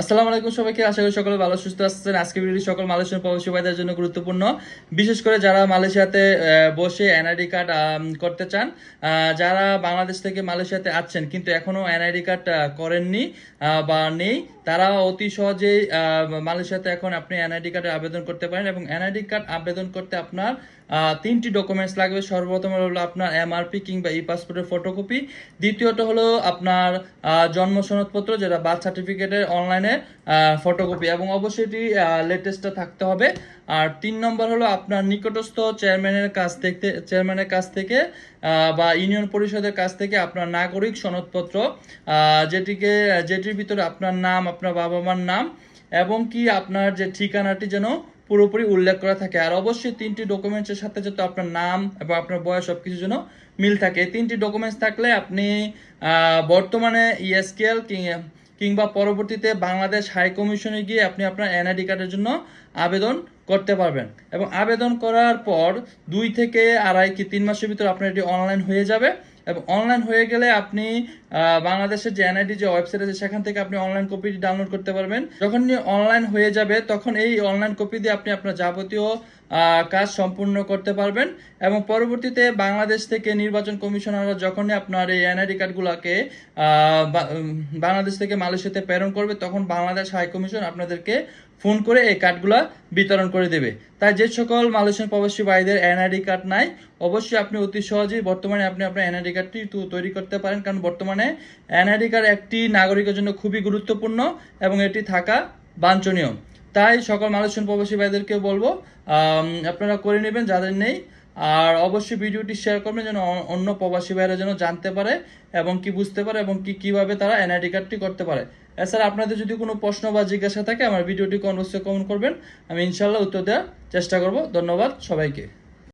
আসসালামু আলাইকুম সবাইকে, আশা করি সকলে ভালো, সুস্থ আছেন। আজকে ভিডিওটি সকল মালয়েশিয়ান প্রবাসী ভাইদের জন্য গুরুত্বপূর্ণ। বিশেষ করে যারা মালয়েশিয়াতে বসে এনআইডি কার্ড করতে চান যারা বাংলাদেশ থেকে মালয়েশিয়াতে আছেন, কিন্তু এখনও এনআইডি কার্ড করেননি বা নেই, তারা অতি সহজেই মালয়েশিয়াতে এখন আপনি এনআইডি কার্ডে আবেদন করতে পারেন এবং এনআইডি কার্ড আবেদন করতে আপনার তিনটি ডকুমেন্টস লাগবে। সর্বপ্রথম হলো আপনার এমআরপি কিংবা ই পাসপোর্টের ফটোকপি। দ্বিতীয়ত হলো আপনার জন্ম সনদপত্র, যেটা বার্থ সার্টিফিকেটের অনলাইনে ফটোকপি এবং অবশ্যই এটি লেটেস্টটা থাকতে হবে। আর তিন নম্বর হলো আপনার নিকটস্থ চেয়ারম্যানের কাছ থেকে চেয়ারম্যানের কাছ থেকে বা ইউনিয়ন পরিষদের কাছ থেকে আপনার নাগরিক সনদপত্র যেটিকে, যেটির ভিতরে আপনার নাম, আপনার বাবা মার নাম, এবং কি আপনার যে ঠিকানাটি যেন পুরোপুরি উল্লেখ করা থাকে। আর অবশ্যই তিনটি ডকুমেন্টসের সাথে যাতে আপনার নাম এবং আপনার বয়স সব কিছু যেন মিল থাকে। এই তিনটি ডকুমেন্টস থাকলে আপনি বর্তমানে E ইএসকেএল কিংবা পরবর্তীতে বাংলাদেশ হাই কমিশনে গিয়ে আপনি আপনার এনআইডি কার্ডের জন্য আবেদন করতে পারবেন। এবং আবেদন করার পর দুই থেকে আড়াই কি তিন মাসের ভিতর আপনার এটি অনলাইন হয়ে যাবে। এবং অনলাইন হয়ে গেলে আপনি বাংলাদেশের যে এনআইডি যে ওয়েবসাইট আছে, সেখান থেকে আপনি অনলাইন কপিটি ডাউনলোড করতে পারবেন। যখন অনলাইন হয়ে যাবে, তখন এই অনলাইন কপি দিয়ে আপনি আপনার যাবতীয় কাজ সম্পূর্ণ করতে পারবেন। এবং পরবর্তীতে বাংলাদেশ থেকে নির্বাচন কমিশনাররা যখনই আপনার এই এনআইডি কার্ডগুলোকে বাংলাদেশ থেকে মালয়েশিয়াতে প্রেরণ করবে, তখন বাংলাদেশ হাই কমিশন আপনাদেরকে ফোন করে এই কার্ডগুলো বিতরণ করে দেবে। তাই যে সকল মালয়েশিয়ান প্রবাসী ভাইদের এনআইডি কার্ড নাই, অবশ্যই আপনি অতি সহজেই বর্তমানে আপনি আপনার এনআইডি কার্ডটি তৈরি করতে পারেন। কারণ বর্তমানে এনআইডি কার্ড একটি নাগরিকের জন্য খুবই গুরুত্বপূর্ণ এবং এটি থাকা বাঞ্ছনীয়। তাই সকল মালয়েশিয়ান প্রবাসী ভাইদেরকে বলব আপনারা করে নেবেন, যাদের নেই আর অবশ্যই ভিডিওটি শেয়ার করবেন যেন অন্য প্রবাসী ভাইরা যেন জানতে পারে এবং কি বুঝতে পারে এবং কি কীভাবে তারা এনআইডি কার্ডটি করতে পারে। এছাড়া আপনাদের যদি কোনো প্রশ্ন বা জিজ্ঞাসা থাকে, আমার ভিডিওটি অবশ্যই কমেন্ট করবেন। আমি ইনশাল্লাহ উত্তর দেওয়ার চেষ্টা করব। ধন্যবাদ সবাইকে।